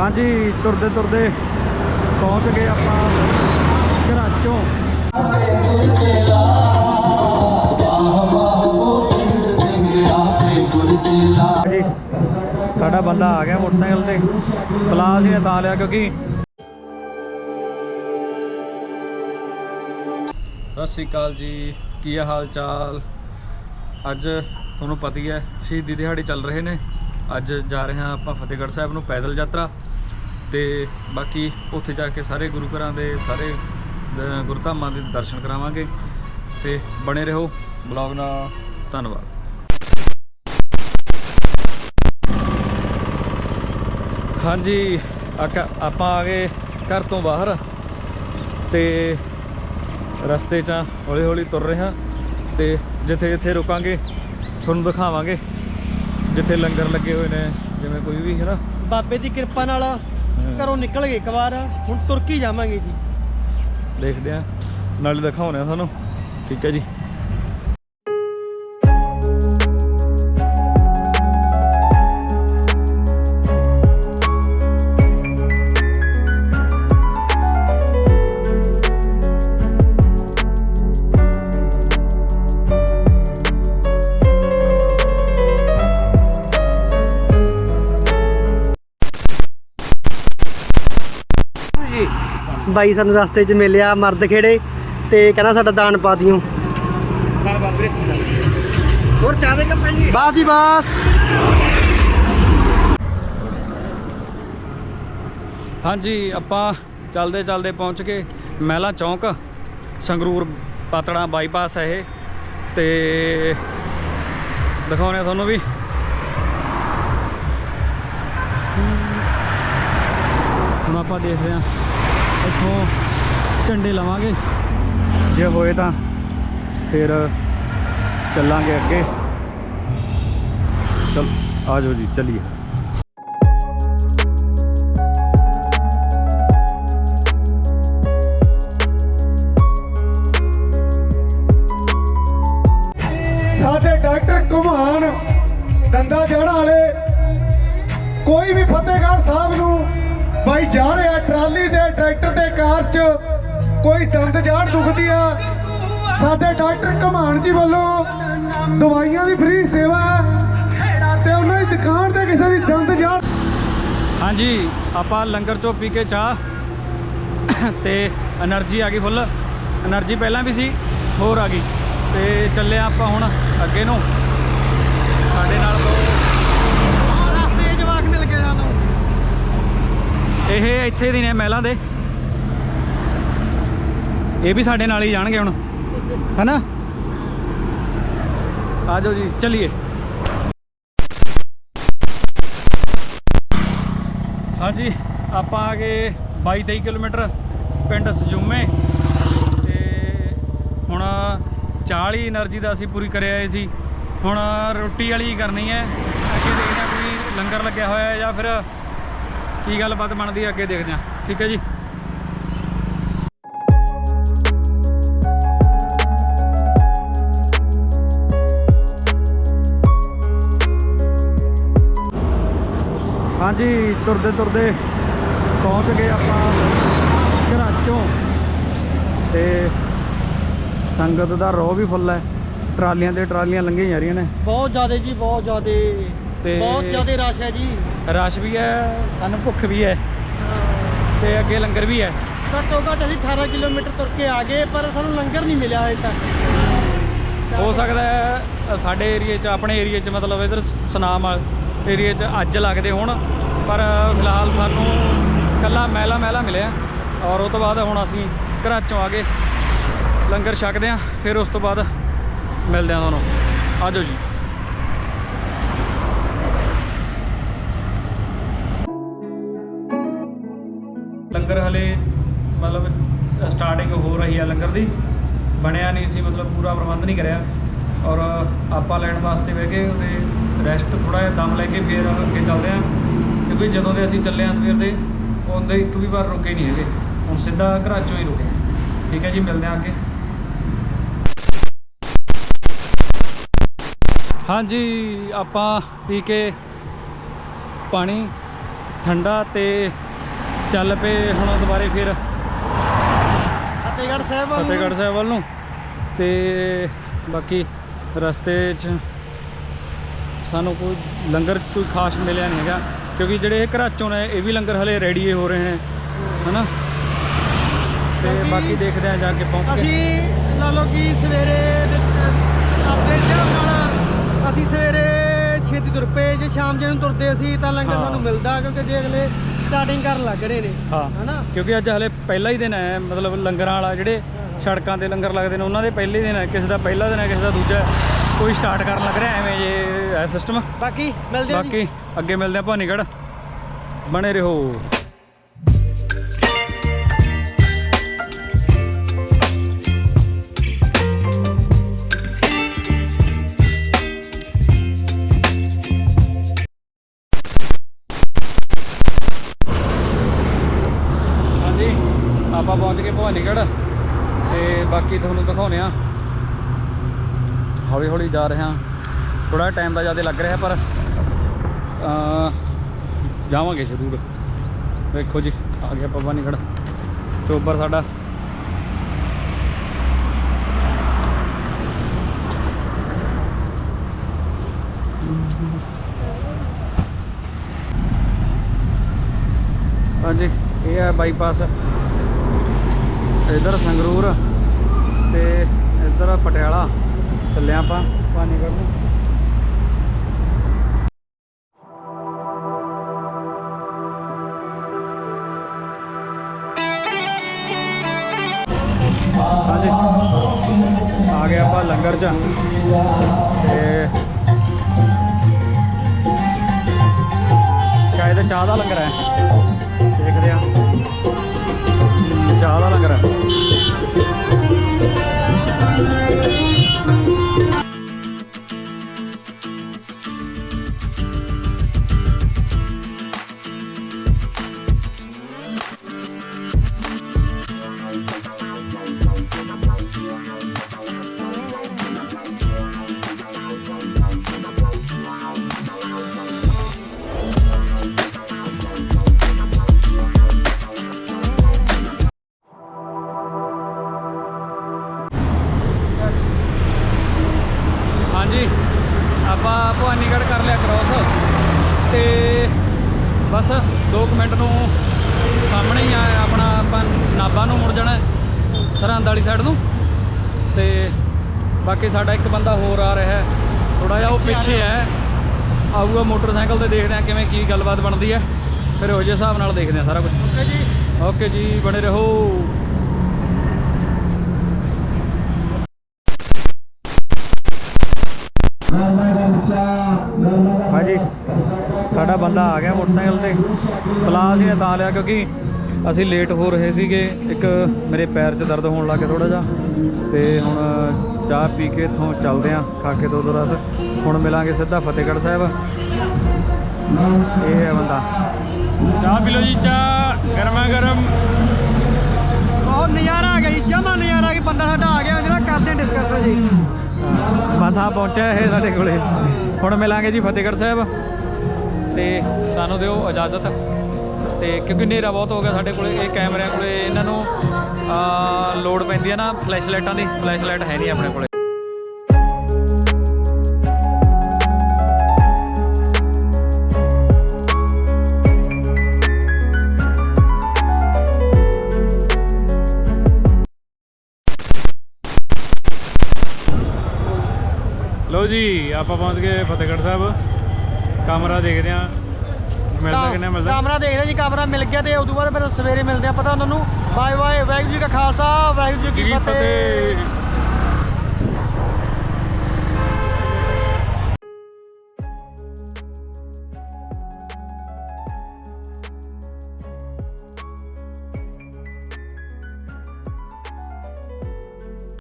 ਹਾਂਜੀ, ਤੁਰਦੇ ਤੁਰਦੇ ਪਹੁੰਚ ਗਏ ਆਪਾਂ ਘਰਾਚੋਂ। ਜੀ ਸਾਡਾ ਬੰਦਾ ਆ ਗਿਆ ਮੋਟਰਸਾਈਕਲ ਤੇ। ਪਲਾਸ ਹੀ ਨੇ ਤਾਂ ਲਿਆ ਕਿਉਂਕਿ ਸਤਿ ਸ਼੍ਰੀ ਅਕਾਲ ਜੀ, ਕੀ ਹਾਲ ਚਾਲ ਅੱਜ ਤੁਹਾਨੂੰ ਪਤਾ ਹੀ ਹੈ, ਸ਼ਹੀਦੀ ਦਿਹਾੜੇ ਚੱਲ ਰਹੇ ਨੇ। ਅੱਜ ਜਾ ਰਹੇ ਹਾਂ ਆਪਾਂ ਫਤਿਹਗੜ੍ਹ ਸਾਹਿਬ ਨੂੰ ਪੈਦਲ ਯਾਤਰਾ। ਤੇ ਬਾਕੀ ਉੱਥੇ ਜਾ ਕੇ ਸਾਰੇ ਗੁਰੂ ਘਰਾਂ ਦੇ ਸਾਰੇ ਗੁਰਧਾਮਾਂ ਦੇ ਦਰਸ਼ਨ ਕਰਾਵਾਂਗੇ ਤੇ ਬਣੇ ਰਹੋ ਬਲੌਗ ਨਾਲ, ਧੰਨਵਾਦ। ਹਾਂਜੀ ਆਪਾਂ ਆ ਗਏ ਘਰ ਤੋਂ ਬਾਹਰ ਤੇ ਰਸਤੇ 'ਚ ਹੌਲੀ ਹੌਲੀ ਤੁਰ ਰਹੇ ਹਾਂ ਤੇ ਜਿੱਥੇ ਜਿੱਥੇ ਰੁਕਾਂਗੇ, ਤੁਹਾਨੂੰ ਦਿਖਾਵਾਂਗੇ। ਜਿੱਥੇ ਲੰਗਰ ਲੱਗੇ ਹੋਏ ਨੇ, ਜਿਵੇਂ ਕੋਈ ਵੀ ਹੈ ਨਾ। ਬਾਬੇ ਦੀ ਕਿਰਪਾ ਨਾਲ ਘਰੋਂ ਨਿਕਲ ਗਏ ਇੱਕ ਵਾਰ, ਹੁਣ ਤੁਰਕੀ ਜਾਵਾਂਗੇ ਜੀ। ਦੇਖਦੇ ਆ ਨਾਲੇ ਦਿਖਾਉਣੇ ਆ ਤੁਹਾਨੂੰ। ਠੀਕ ਹੈ ਜੀ। ਜੀ ਬਾਈ ਸਾਨੂੰ ਰਸਤੇ 'ਚ ਮਿਲਿਆ ਮਰਦ ਖੇੜੇ ਤੇ ਕਹਿੰਦਾ ਸਾਡਾ ਦਾਨ ਪਾ ਦਿਓ। ਹੋਰ ਚਾਹ ਦੇ ਕੱਪ ਜੀ ਬਾਸ ਜੀ ਬਾਸ। ਹਾਂਜੀ ਆਪਾਂ ਚੱਲਦੇ ਚੱਲਦੇ ਪਹੁੰਚ ਗਏ ਮਹਿਲਾ ਚੌਂਕ ਸੰਗਰੂਰ ਪਾਤੜਾ ਬਾਈਪਾਸ ਹੈ ਇਹ। ਤੇ ਦਿਖਾਉਣੇ ਆ ਤੁਹਾਨੂੰ ਵੀ। ਹੁਣ ਆਪਾਂ ਦੇਖਦੇ ਹਾਂ। ਇੱਥੋਂ ਝੰਡੇ ਲਵਾਂਗੇ। ਜੇ ਹੋਏ ਤਾਂ ਫਿਰ ਚੱਲਾਂਗੇ ਅੱਗੇ। ਚਲ, ਆ ਜੀ, ਚਲਿਏ। ਸਾਡੇ ਡਾਕਟਰ ਘੁਮਾਨ ਦੰਦਾ ਜੜਾ ਵਾਲੇ, ਕੋਈ ਵੀ ਫਤਿਹਗੜ੍ਹ ਸਾਹਿਬ ਨੂੰ ਬਾਈ, ਜਾ ਰਿਹਾ ਟਰਾਲੀ ਦੇ ਟਰੈਕਟਰ ਦੇ ਕਾਰ 'ਚ। ਕੋਈ ਦੰਦ ਜਾੜ ਦੁਖਦੀ ਆ। ਸਾਡੇ ਡਾਕਟਰ ਕਮਾਨ ਜੀ ਵੱਲੋਂ ਦਵਾਈਆਂ ਦੀ ਫ੍ਰੀ ਸੇਵਾ ਤੇ ਉਹਨਾਂ ਦੀ ਦੁਕਾਨ ਤੇ ਕਿਸੇ ਦੀ ਦੰਦ ਜਾੜ ਹਾਂਜੀ, ਆਪਾਂ ਲੰਗਰ ਚੋਂ ਪੀ ਕੇ ਚਾਹ ਤੇ એનર્ਜੀ ਆ ਗਈ ਫੁੱਲ। એનર્ਜੀ ਪਹਿਲਾਂ ਵੀ ਸੀ, ਹੋਰ ਆ ਗਈ। ਤੇ ਚੱਲੇ ਆਪਾਂ ਹੁਣ ਅੱਗੇ ਨੂੰ। ਸਾਡੇ ਨਾਲ ਇਹ ਇੱਥੇ ਦੀ ਨੇ ਮਹਿਲਾਂ ਦੇ। ਇਹ ਵੀ ਸਾਡੇ ਨਾਲ ਹੀ ਜਾਣਗੇ ਹੁਣ। ਹੈਨਾ? ਆਜੋ ਜੀ, ਚੱਲੀਏ। ਹਾਂਜੀ, ਆਪਾਂ ਆ ਗਏ 22 ਕਿਲੋਮੀਟਰ ਪਿੰਡ ਸਜੂਮੇ। ਤੇ ਹੁਣ 40 એનર્ਜੀ ਦਾ ਅਸੀਂ ਪੂਰੀ ਕਰਿਆ ਆਏ ਸੀ। ਹੁਣ ਰੋਟੀ ਵਾਲੀ ਕਰਨੀ ਹੈ। ਅੱਗੇ ਦੇਖਦੇ ਕੋਈ ਲੰਗਰ ਲੱਗਿਆ ਹੋਇਆ ਜਾਂ ਫਿਰ ਕੀ ਗੱਲਬਾਤ ਬਣਦੀ ਹੈ ਅੱਗੇ ਦੇਖਦੇ ਹਾਂ। ਠੀਕ ਹੈ ਜੀ? ਹਾਂਜੀ, ਤੁਰਦੇ ਤੁਰਦੇ ਪਹੁੰਚ ਗਏ ਆਪਾਂ ਘਰਾਚੋਂ। ਤੇ ਸੰਗਤ ਦਾ ਰੋਹ ਵੀ ਫੁੱਲ ਹੈ। ਟਰਾਲੀਆਂ ਤੇ ਟਰਾਲੀਆਂ ਲੰਘੀਆਂ ਜਾ ਰਹੀਆਂ ਨੇ। ਬਹੁਤ ਜ਼ਿਆਦਾ ਜੀ, ਬਹੁਤ ਜ਼ਿਆਦਾ ਤੇ- ਬਹੁਤ ਜ਼ਿਆਦੇ ਰਸ਼ ਹੈ ਜੀ। ਰਸ਼ ਵੀ ਹੈ ਸਾਨੂੰ ਭੁੱਖ ਵੀ ਹੈ ਤੇ ਅੱਗੇ ਲੰਗਰ ਵੀ ਹੈ। ਘੱਟੋ ਘੱਟ ਅਸੀਂ 18 ਕਿਲੋਮੀਟਰ ਤੁਰ ਕੇ ਆ ਗਏ ਪਰ ਸਾਨੂੰ ਲੰਗਰ ਨਹੀਂ ਮਿਲਿਆ ਹਜੇ ਤੱਕ। ਹੋ ਸਕਦਾ ਹੈ ਸਾਡੇ ਏਰੀਏ 'ਚ ਆਪਣੇ ਏਰੀਏ 'ਚ ਮਤਲਬ ਇਧਰ ਸੁਨਾਮ ਏਰੀਏ 'ਚ ਅੱਜ ਲੱਗਦੇ ਹੋਣ ਪਰ ਫਿਲਹਾਲ ਸਾਨੂੰ ਕੱਲਾ ਮਹਿਲਾ ਮਹਿਲਾ ਮਿਲਿਆ। ਔਰ ਉਹ ਤੋਂ ਬਾਅਦ ਹੁਣ ਅਸੀਂ ਘਰਾਚੋਂ ਆ ਗਏ। ਲੰਗਰ ਛਕਦੇ ਆ ਫਿਰ ਉਸ ਤੋਂ ਬਾਅਦ ਮਿਲਦੇ ਆ ਤੁਹਾਨੂੰ। ਆ ਜਾਓ ਜੀ। ਲੰਗਰ ਹਲੇ ਮਤਲਬ ਸਟਾਰਟਿੰਗ ਹੋ ਰਹੀ ਹੈ ਲੰਗਰ ਦੀ। ਬਣਿਆ ਨਹੀਂ ਸੀ, ਮਤਲਬ ਪੂਰਾ ਪ੍ਰਬੰਧ ਨਹੀਂ ਕਰਿਆ। ਔਰ ਆਪਾਂ ਲੈਣ ਵਾਸਤੇ ਬਹਿ ਕੇ ਉਹਦੇ ਰੈਸਟ ਥੋੜਾ ਜਿਹਾ ਦਮ ਲੈ ਕੇ ਫਿਰ ਅੱਗੇ ਚੱਲਦੇ ਹਾਂ। ਕਿਉਂਕਿ ਜਦੋਂ ਦੇ ਅਸੀਂ ਚੱਲੇ ਹਾਂ ਸਵੇਰ ਦੇ, ਉਹਦੇ ਇੱਕ ਵੀ ਵਾਰ ਰੁਕੇ ਨਹੀਂ ਹੈਗੇ। ਹੁਣ ਸਿੱਧਾ ਘਰਾਂ 'ਚੋਂ ਹੀ ਰੁਕੇ ਠੀਕ ਹੈ ਜੀ, ਮਿਲਦੇ ਹਾਂ ਅੱਗੇ। ਹਾਂਜੀ, ਆਪਾਂ ਪੀ ਕੇ ਪਾਣੀ, ਠੰਡਾ ਤੇ ਚੱਲ ਪਏ ਹੁਣ ਦੁਬਾਰੇ ਫਿਰ ਫਤਿਹਗੜ੍ਹ ਸਾਹਿਬ ਵੱਲ। ਫਤਿਹਗੜ੍ਹ ਸਾਹਿਬ ਵੱਲ ਨੂੰ। ਤੇ ਬਾਕੀ ਰਸਤੇ 'ਚ ਸਾਨੂੰ ਕੋਈ ਲੰਗਰ ਕੋਈ ਖਾਸ ਮਿਲਿਆ ਨਹੀਂ ਹੈਗਾ। ਕਿਉਂਕਿ ਜਿਹੜੇ ਇਹ ਘਰਾਚੋਂ ਨੇ ਇਹ ਵੀ ਲੰਗਰ ਹਲੇ ਰੈਡੀ ਹੋ ਰਹੇ ਨੇ। ਹਨਾ? ਤੇ ਬਾਕੀ ਦੇਖਦੇ ਆ ਜਾ ਕੇ ਪਹੁੰਚ ਕੇ। ਅਸੀਂ ਲਾ ਲਓ ਕਿ ਸਵੇਰੇ ਦੇ- ਆਪਣੇ ਹਿਸਾਬ ਨਾਲ ਅਸੀਂ ਸਵੇਰੇ ਛੇਤੀ ਤੁਰ ਪਏ ਜੇ ਸ਼ਾਮ ਜੇ ਨੂੰ ਤੁਰਦੇ ਅਸੀਂ ਤਾਂ ਲੰਗਰ। ਸਾਨੂੰ ਮਿਲਦਾ ਕਿਉਂਕਿ ਜੇ ਅਗਲੇ ਸਟਾਰਟਿੰਗ ਕਰਨ ਲੱਗ ਰਹੇ ਨੇ ਹਾਂ। ਹਨਾ? ਕਿਉਂਕਿ ਅੱਜ ਹਲੇ ਪਹਿਲਾ ਹੀ ਦਿਨ ਹੈ ਮਤਲਬ ਲੰਗਰਾਂ ਵਾਲਾ ਜਿਹੜੇ ਸੜਕਾਂ ਤੇ ਲੰਗਰ ਲੱਗਦੇ ਨੇ ਉਹਨਾਂ ਦੇ ਪਹਿਲੇ ਦਿਨ ਹੈ ਕਿਸੇ ਦਾ ਪਹਿਲਾ ਦਿਨ ਹੈ ਕਿਸੇ ਦਾ ਦੂਜਾ। ਕੋਈ ਸਟਾਰਟ ਕਰਨ ਲੱਗ ਰਿਹਾ ਐਵੇਂ ਜੇ ਹੈ ਸਿਸਟਮ ਬਾਕੀ ਮਿਲਦੇ ਬਾਕੀ ਅੱਗੇ ਮਿਲਦੇ ਆ ਭਾਨੀਗੜ੍ਹ ਬਣੇ ਰਹੋ। ਆਪਾਂ ਪਹੁੰਚ ਗਏ ਭਵਾਨੀਗੜ੍ਹ ਤੇ ਬਾਕੀ ਤੁਹਾਨੂੰ ਦਿਖਾਉਂਦੇ ਆ ਹੌਲੀ ਹੌਲੀ ਜਾ ਰਹੇ। ਹਾਂ ਥੋੜਾ ਟਾਈਮ ਦਾ ਜ਼ਿਆਦਾ ਲੱਗ ਰਿਹਾ, ਪਰ ਜਾਵਾਂਗੇ ਜ਼ਰੂਰ। ਵੇਖੋ ਜੀ, ਆ ਗਿਆ ਭਵਾਨੀਗੜ੍ਹ। ਚੋਬਰ ਸਾਡਾ। ਹਾਂਜੀ, ਇਹ ਹੈ ਬਾਈਪਾਸ ਇਧਰ ਸੰਗਰੂਰ ਤੇ ਇਧਰ ਪਟਿਆਲਾ ਚੱਲੇ ਆਪਾਂ ਭਵਾਨੀਗੜ੍ਹ ਨੂੰ। ਹਾਂਜੀ। ਆ ਗਏ ਆਪਾਂ ਲੰਗਰ ਚ। ਤੇ ਸ਼ਾਇਦ ਚਾਹ ਦਾ ਲੰਗਰ ਹੈ। ਮੁੜ ਜਾਣਾ ਹੈ, ਸਰਹੰਦ ਵਾਲੀ ਸਾਈਡ ਨੂੰ। ਤੇ ਬਾਕੀ ਸਾਡਾ ਇੱਕ ਬੰਦਾ ਹੋਰ ਆ ਰਿਹਾ ਹੈ। ਥੋੜਾ ਜਿਹਾ ਉਹ ਪਿੱਛੇ ਹੈ। ਆਊਗਾ ਮੋਟਰਸਾਈਕਲ ਤੇ ਦੇਖਦੇ ਆ ਕਿਵੇਂ ਕੀ ਗੱਲਬਾਤ ਬਣਦੀ ਹੈ। ਫਿਰ ਉਹ ਜਿਹੇ ਹਿਸਾਬ ਨਾਲ ਦੇਖਦੇ ਆ ਸਾਰਾ ਕੁਝ। ਓਕੇ ਜੀ। ਓਕੇ ਜੀ ਬਣੇ ਰਹੋ। ਹਾਂਜੀ। ਸਾਡਾ ਬੰਦਾ ਆ ਗਿਆ ਮੋਟਰਸਾਈਕਲ ਤੇ। ਪਲਾਸ ਹੀ ਤਾਂ ਲਿਆ ਕਿਉਂਕਿ ਅਸੀਂ ਲੇਟ ਹੋ ਰਹੇ ਸੀਗੇ। ਇੱਕ ਮੇਰੇ ਪੈਰ 'ਚ ਦਰਦ ਹੋਣ ਲੱਗ ਗਿਆ ਥੋੜਾ ਜਿਹਾ। ਤੇ ਹੁਣ ਚਾਹ ਪੀ ਕੇ ਇੱਥੋਂ ਚੱਲਦੇ ਆਂ ਖਾ ਕੇ ਦੋ ਦੋ ਰਸ। ਹੁਣ ਮਿਲਾਂਗੇ ਸਿੱਧਾ ਫਤਿਹਗੜ੍ਹ ਸਾਹਿਬ। ਇਹ ਹੈ ਬੰਦਾ। ਚਾਹ ਪੀ ਲਓ ਜੀ ਚਾਹ। ਗਰਮਾ ਗਰਮ। ਬਹੁਤ ਨਜ਼ਾਰਾ ਆ ਗਿਆ ਜੀ ਜਮਾ ਨਜ਼ਾਰਾ ਆ ਗਿਆ। ਬੰਦਾ ਸਾਡਾ ਆ ਗਿਆ ਜਿਹੜਾ ਕਰਦੇ ਡਿਸਕਸ ਜੀ। ਬਸ ਆ ਪਹੁੰਚਿਆ ਇਹ ਸਾਡੇ ਕੋਲੇ। ਹੁਣ ਮਿਲਾਂਗੇ ਜੀ ਫਤਿਹਗੜ੍ਹ ਸਾਹਿਬ। ਤੇ ਸਾਨੂੰ ਦਿਓ ਇਜਾਜ਼ਤ। ਤੇ ਕਿਉਂਕਿ ਹਨੇਰਾ ਬਹੁਤ ਹੋ ਗਿਆ ਸਾਡੇ ਕੋਲੇ, ਇਹ ਕੈਮਰਿਆਂ ਕੋਲੇ, ਇਹਨਾਂ ਨੂੰ, ਆ ਲੋਡ ਪੈਂਦੀ ਹੈ ਨਾ ਫਲੈਸ਼ ਲਾਈਟਾਂ ਦੀ ਫਲੈਸ਼ ਲਾਈਟ ਹੈ ਨਹੀਂ ਆਪਣੇ ਕੋਲੇ। ਲਓ ਜੀ, ਆਪਾਂ ਪਹੁੰਚ ਗਏ ਫਤਿਹਗੜ੍ਹ ਸਾਹਿਬ। ਕਮਰਾ ਦੇਖਦੇ ਆ ਮਿਲਦਾ ਕਿੰਨਾ ਮਿਲਦਾ? ਕਮਰਾ ਦੇਖਦੇ ਜੀ ਕਮਰਾ ਮਿਲ ਗਿਆ ਤੇ ਉਦੋਂ ਬਾਅਦ ਫਿਰ ਸਵੇਰੇ ਮਿਲਦੇ ਆ। ਪਤਾ ਉਹਨਾਂ ਨੂੰ ਬਾਏ ਬਾਏ ਵਾਹਿਗੁਰੂ ਜੀ ਕਾ ਖਾਲਸਾ ਵਾਹਿਗੁਰੂ ਜੀ ਕੀ ਕੀ ਫਤਿਹ।